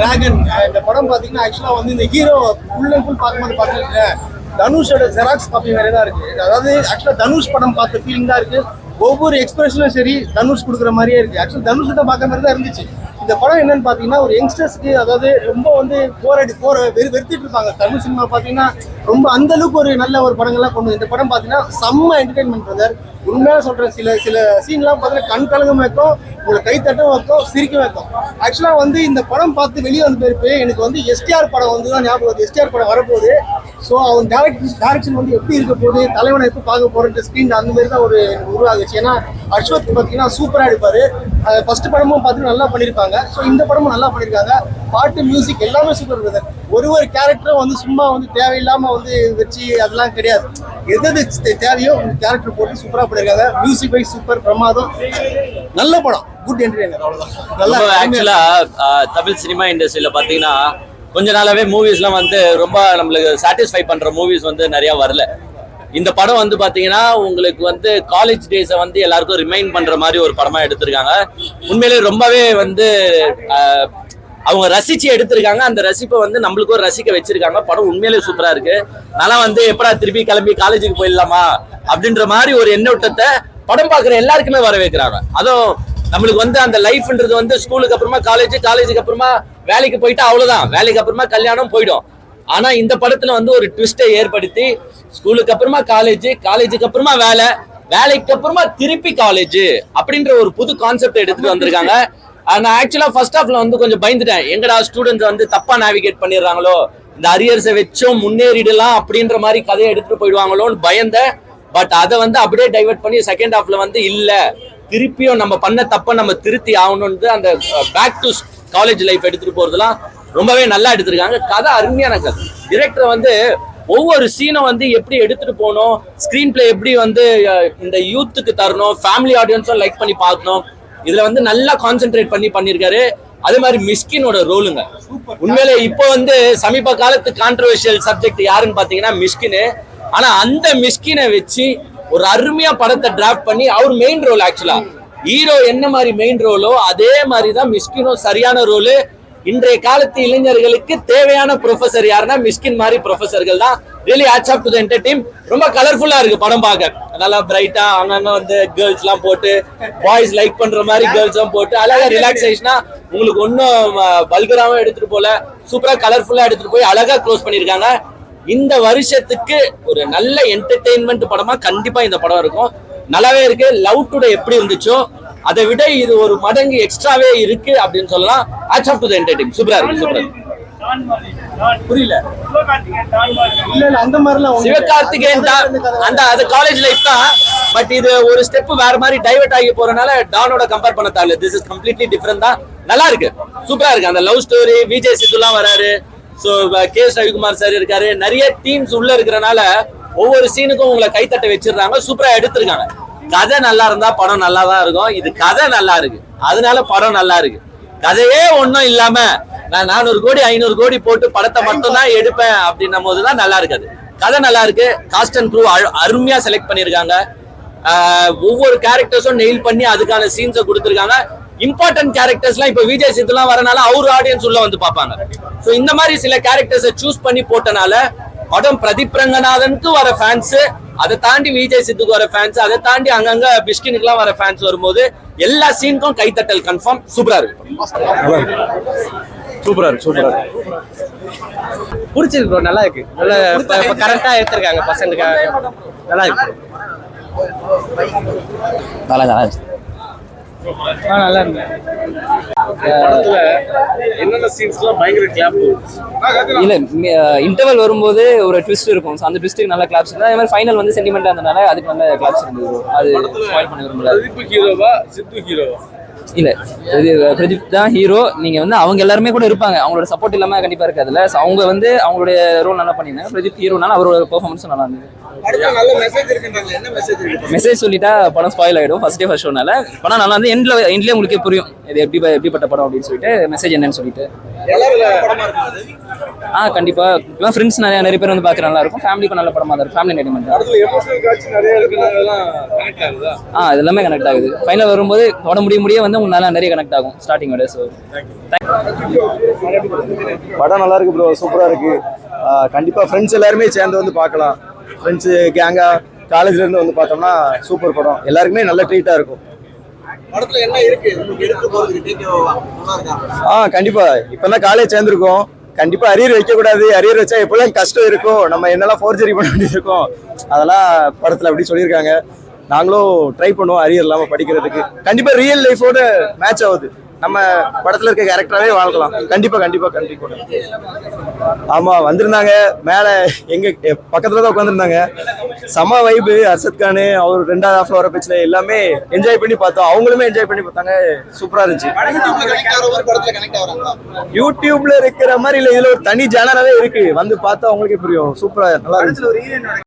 Dragon இந்த படம் பார்த்தீங்கன்னா ஆக்சுவலாக வந்து இந்த ஹீரோ ஃபுல் அண்ட் ஃபுல் பார்க்கும்போது பார்த்தீங்கன்னா தனுஷோட ஜெராக்ஸ் காப்பி வேற தான் இருக்கு. அதாவது ஆக்சுவலாக தனுஷ் படம் பார்த்த ஃபீலிங் தான் இருக்கு. ஒவ்வொரு எக்ஸ்பிரஷனும் சரி தனுஷ் கொடுக்குற மாதிரியே இருக்கு. ஆக்சுவலி தனுஷ்கிட்ட பார்க்குற மாதிரி தான் இருந்துச்சு. இந்த படம் என்னன்னு பார்த்தீங்கன்னா ஒரு யங்ஸ்டர்ஸ்க்கு அதாவது ரொம்ப வந்து போராடி போற வெறு வெறுத்திட்டு இருப்பாங்க. தமிழ் சினிமா பார்த்தீங்கன்னா ரொம்ப அந்த அளவுக்கு ஒரு நல்ல ஒரு படங்கள்லாம் கொண்டு இந்த படம் பார்த்தீங்கன்னா செம்ம என்டர்டைன்மெண்ட் பிரதர் உண்மையாக சொல்றேன் சில சில சீன்லாம் பார்த்தீங்கன்னா கண் கலங்கும் வைக்கும் உங்களை கை தட்டும் வைக்கும் சிரிக்க வைக்கும். ஆக்சுவலாக வந்து இந்த படம் பார்த்து வெளியே வந்து போயிருப்பேன் எனக்கு வந்து எஸ்டிஆர் படம் வந்து தான் ஞாபகம் வருது. எஸ்டிஆர் படம் வரப்போகுது. ஸோ அவன் டேரக்ட் டேரக்ஷன் வந்து எப்படி இருக்க போகுது தலைவனை எப்போ பார்க்க போறேன்ற ஸ்க்ரீன் அந்த மாதிரி தான் ஒரு உருவாகுச்சு. ஏன்னா அஸ்வத் பார்த்தீங்கன்னா சூப்பராக எடுப்பாரு ஃபர்ஸ்ட் படமும் பார்த்து நல்லா பண்ணியிருப்பாங்க ஸோ இந்த படமும் நல்லா பண்ணியிருக்காங்க பாட்டு மியூசிக் எல்லாமே சூப்பர் பிரதர் ஒரு ஒரு கேரக்டரும் வந்து சும்மா வந்து தேவையில்லாம வந்து வச்சு அதெல்லாம் கிடையாது. எது தேவையோ அந்த கேரக்டர் போட்டு சூப்பராக பண்ணியிருக்காங்க மியூசிக் வைஸ் சூப்பர் பிரமாதம். நல்ல படம். குட் என்டர்டைனர் அவ்வளோதான் நல்லா ரொம்ப ஆக்சுவலா தமிழ் சினிமா இண்டஸ்ட்ரியில பாத்தீங்கன்னா கொஞ்ச நாளாவே மூவிஸ்லாம் வந்து ரொம்ப நம்மளுக்கு சாட்டிஸ்ஃபை பண்ற மூவிஸ் வந்து நிறைய வரல. இந்த படம் வந்து பாத்தீங்கன்னா உங்களுக்கு வந்து காலேஜ் டேஸை வந்து எல்லாருக்கும் ரிமைண்ட் பண்ற மாதிரி ஒரு படமா எடுத்திருக்காங்க. உண்மையிலேயே ரொம்பவே வந்து அவங்க ரசிச்சு எடுத்திருக்காங்க. அந்த ரசிப்பை வந்து நம்மளுக்கும் ரசிக்க வச்சிருக்காங்க. படம் உண்மையிலேயே சூப்பரா இருக்கு. நல்லா வந்து எப்படா திருப்பி கிளம்பி காலேஜுக்கு போயிடலாமா? அப்படின்ற மாதிரி ஒரு எண்ணோட்டத்தை படம் பார்க்குற எல்லாருக்குமே வர வைக்கிறாங்க அதுவும் நம்மளுக்கு வந்து அந்த லைஃப்ன்றது வந்து ஸ்கூலுக்கு அப்புறமா காலேஜ் காலேஜுக்கு அப்புறமா வேலைக்கு போயிட்டா அவ்வளவுதான். வேலைக்கு அப்புறமா கல்யாணம் போயிடும். ஆனா இந்த படத்துல வந்து ஒரு ட்விஸ்டை ஏற்படுத்தி ஸ்கூலுக்கு அப்புறமா காலேஜ் காலேஜுக்கு அப்புறமா வேலை வேலைக்கு அப்புறமா திருப்பி காலேஜ் அப்படின்ற ஒரு புது கான்செப்ட் எடுத்துட்டு வந்திருக்காங்க. நான் ஆக்சுவலா ஃபர்ஸ்ட் ஹாஃப்ல வந்து கொஞ்சம் பயந்துட்டேன். எங்கடா ஸ்டூடெண்ட்ஸ் வந்து தப்பா நேவிகேட் பண்ணிடுறாங்களோ இந்த அரியர்ஸை வச்சும் முன்னேறிடலாம் அப்படின்ற மாதிரி கதையை எடுத்துட்டு போயிடுவாங்களோன்னு பயந்தேன். பட் அதை வந்து அப்படியே டைவர்ட் பண்ணி செகண்ட் ஹாஃப்ல வந்து இல்லை. திருப்பியும் நம்ம பண்ண தப்ப நம்ம திருத்தி ஆகணும்னு அந்த பேக் டு காலேஜ் லைஃப் எடுத்துட்டு போறதெல்லாம் ரொம்பவே நல்லா எடுத்திருக்காங்க. கதை அருமையான கதை டிரெக்டர் வந்து ஒவ்வொரு சீனும் வந்து எப்படி எடுத்துட்டு போகணும் ஸ்கிரீன் பிளே எப்படி வந்து இந்த யூத்துக்கு தரணும் ஃபேமிலி ஆடியன்ஸும் லைக் பண்ணி பார்க்கணும். இதுல வந்து நல்லா கான்சென்ட்ரேட் பண்ணி பண்ணியிருக்காரு. அதே மாதிரி மிஸ்கினோட ரோலுங்க உண்மையிலே இப்போ வந்து சமீப காலத்து கான்ட்ரவர்ஷியல் சப்ஜெக்ட் யாருன்னு பாத்தீங்கன்னா மிஸ்கின்னு ஆனா அந்த மிஸ்கினை வச்சு ஒரு அருமையா படத்தை டிராஃப்ட் பண்ணி அவர் மெயின் ரோல் ஆக்சுவலா ஹீரோ என்ன மாதிரி மெயின் ரோலோ அதே மாதிரி தான் மிஸ்கினும் சரியான ரோலு இன்றைய காலத்து இளைஞர்களுக்கு தேவையான ப்ரொஃபசர் யாருன்னா மிஸ்கின் மாதிரி ப்ரொஃபசர்கள் தான். Really hats off to entertain ரொம்ப கலர்ஃபுல்லா இருக்கு படம் பார்க்க. நல்லா பிரைட்டா அங்கங்க வந்து கேர்ள்ஸ் எல்லாம் போட்டு பாய்ஸ் லைக் பண்ற மாதிரி கேர்ள்ஸ் எல்லாம் போட்டு அழகா ரிலாக்ஸேஷனா உங்களுக்கு ஒன்றும் பல்கராவும் எடுத்துட்டு போல. சூப்பரா கலர்ஃபுல்லா எடுத்துட்டு போய் அழகா க்ளோஸ் பண்ணிருக்காங்க இந்த வருஷத்துக்கு ஒரு நல்ல என்டர்டெயின்மெண்ட் படமா கண்டிப்பா இந்த படம் இருக்கும். நல்லாவே இருக்கு. லவ் டுடே எப்படி இருந்துச்சோ அதை விட இது ஒரு மடங்கு எக்ஸ்ட்ராவே இருக்கு அப்படின்னு சொல்லலாம். Hats off to the entertain சூப்பரா இருக்கு சூப்பரா புரியல? இல்ல இல்ல அந்த மாதிரிலாம். சிவகார்த்திகேயன் தான். அந்த அது காலேஜ் லைஃப் தான். பட் இது ஒரு ஸ்டெப் வேற மாதிரி டைவர்ட் ஆகி போறனால டானோட கம்பேர் பண்ண தேவையில்ல திஸ் இஸ் கம்ப்ளீட்லி டிஃப்ரெண்ட் தான். நல்லா இருக்கு. சூப்பரா இருக்கு. அந்த லவ் ஸ்டோரி விஜய் சித்துலாம் வராரு. So K S Ravikumar sir இருக்காரு. நிறைய டீம்ஸ் உள்ள இருக்கிறனால ஒவ்வொரு சீனுக்கும் உங்களை கைத்தட்ட வச்சிடுறாங்க. சூப்பரா எடுத்திருக்காங்க. கதை நல்லா இருந்தா படம் நல்லா தான் இருக்கும். இது கதை நல்லா இருக்கு. அதனால படம் நல்லா இருக்கு. கதையே ஒன்றும் இல்லாம நான் நானூறு கோடி ஐநூறு கோடி போட்டு படத்தை மட்டும் தான் எடுப்பேன் அப்படின்னும் போதுதான் நல்லா இருக்காது கதை நல்லா இருக்கு. காஸ்ட் அண்ட் ப்ரூவ் அருமையா செலக்ட் பண்ணியிருக்காங்க. ஒவ்வொரு கேரக்டர்ஸும் நெயில் பண்ணி அதுக்கான சீன்ஸை கொடுத்துருக்காங்க. இம்பார்ட்டன்ட் கேரக்டர்ஸ்லாம் இப்போ விஜய் சித்துலாம் வரனால அவர் ஆடியன்ஸ் உள்ள வந்து பார்ப்பாங்க. ஸோ இந்த மாதிரி சில கேரக்டர்ஸை சூஸ் பண்ணி போட்டனால படம் பிரதீப் ரங்கநாதனுக்கு வர ஃபேன்ஸ் அதை தாண்டி விஜய் சித்துக்கு வர ஃபேன்ஸ் அதை தாண்டி அங்கங்க பிஸ்கினுக்குலாம் வர ஃபேன்ஸ் வரும்போது எல்லா சீனுக்கும் கைத்தட்டல் கன்ஃபார்ம் சூப்பரா இருக்கு. சூப்பரா இருக்கு சூப்பரா இருக்கு. பிடிச்சிருக்கு ப்ரோ நல்லா இருக்கு. நல்ல இப்போ கரெக்டாக எடுத்திருக்காங்க பசங்களுக்காக. நல்லா இருக்கு நல்லா நல்லா இருந்துச்சு ஆ நல்லா இருக்கு படத்துல என்னென்ன சீன்ஸ்லாம் பயங்கர கிளாப் இல்ல இன்டர்வல் வரும்போது ஒரு ட்விஸ்ட் இருக்கும். அந்த ட்விஸ்ட்டுக்கு நல்ல கிளாப்ஸ் இருந்தது. அதே மாதிரி ஃபைனல் வந்து சென்டிமெண்டா இருந்தனால அதுக்கு நல்ல கிளாப்ஸ் இருந்தது. அது ஸ்பாயில் பண்ண விரும்பல. ஹீரோவா சித்து ஹீரோவா? இல்ல பிரதீப் தான் ஹீரோ நீங்க வந்து அவங்க எல்லாருமே கூட இருப்பாங்க. அவங்களோட சப்போர்ட் இல்லாம கண்டிப்பா இருக்காதுல்ல. So, அவங்க வந்து அவங்களுடைய ரோல் நல்லா பண்ணிருந்தாங்க. பிரதீப் ஹீரோனால அவரோட பெர்ஃபார்மன்ஸும் நல்லா இருந்தது. நல்ல மெசேஜ் சொல்லிட்டா படம் ஸ்பாயில் ஆயிடும் ஃபர்ஸ்ட் டே ஃபர்ஸ்ட் ஷோனால படம் நல்லா வந்து எண்ட்ல எண்ட்லயே உங்களுக்கே புரியும். இது எப்படி எப்படிப்பட்ட படம் அப்படின்னு சொல்லிட்டு மெசேஜ் என்னன்னு சொல்லிட்டு. ஆ கண்டிப்பா. இப்பெல்லாம் ஃப்ரெண்ட்ஸ் நிறைய நிறைய பேர் வந்து பார்க்க நல்லா இருக்கும். ஃபேமிலிக்கும் நல்ல படமா தான் இருக்கும். ஃபேமிலி என்டர்டைன்மெண்ட் படத்துல எமோஷனல் காட்சி நிறைய இருக்குனாலாம் கனெக்ட் ஆகுதா? ஆ இது எல்லாமே கனெக்ட் ஆகுது. ஃபைனல் வரும்போது படம் முடிய முடிய வந்து உங்களுக்கு நல்லா நிறைய கனெக்ட் ஆகும் ஸ்டார்டிங்கோட ஸோ படம் நல்லா இருக்கு ப்ரோ சூப்பரா இருக்கு. கண்டிப்பா ஃப்ரெண்ட்ஸ் எல்லாருமே சேர்ந்து வந்து பார்க்கலாம். ஃப்ரெண்ட்ஸ் கேங்கா காலேஜ்ல இருந்து வந்து பார்த்தோம்னா சூப்பர் படம். எல்லாருக்குமே நல்ல ட்ரீட்டா இருக்கும். படத்துல என்ன இருக்கு? உங்களுக்கு எடுத்து போறதுக்கு டேக் நல்லா ஆ கண்டிப்பா. இப்பதான் காலேஜ் சேர்ந்துருக்கோம் கண்டிப்பா அரியர் வைக்க கூடாது அரியர் வச்சா எப்பெல்லாம் கஷ்டம் இருக்கும்? நம்ம என்னெல்லாம் ஃபோர்ஜரி பண்ண வேண்டியது இருக்கும் அதெல்லாம் படத்துல அப்படி சொல்லியிருக்காங்க. நாங்களும் ட்ரை பண்ணுவோம் அரியர் இல்லாம படிக்கிறதுக்கு. கண்டிப்பா ரியல் லைஃபோட மேட்ச் ஆகுது. நம்ம படத்துல இருக்க கேரக்டராகவே வாழ்க்கலாம். கண்டிப்பா கண்டிப்பா கண்டிப்பா. ஆமா வந்திருந்தாங்க. மேல எங்க பக்கத்துல தான் உட்காந்துருந்தாங்க சம வைபு அர்ஷத் கானு அவர் ரெண்டாவது ஹாஃப்ல வர பிரச்சனை எல்லாமே என்ஜாய் பண்ணி பார்த்தோம். அவங்களுமே என்ஜாய் பண்ணி பார்த்தாங்க. சூப்பரா இருந்துச்சு. யூடியூப்ல கனெக்ட் யூடியூப்ல இருக்கிற மாதிரி இல்ல இதுல ஒரு தனி ஜேனராவே இருக்கு. வந்து பார்த்தா அவங்களுக்கே புரியும். சூப்பரா நல்லா இருந்துச்சு.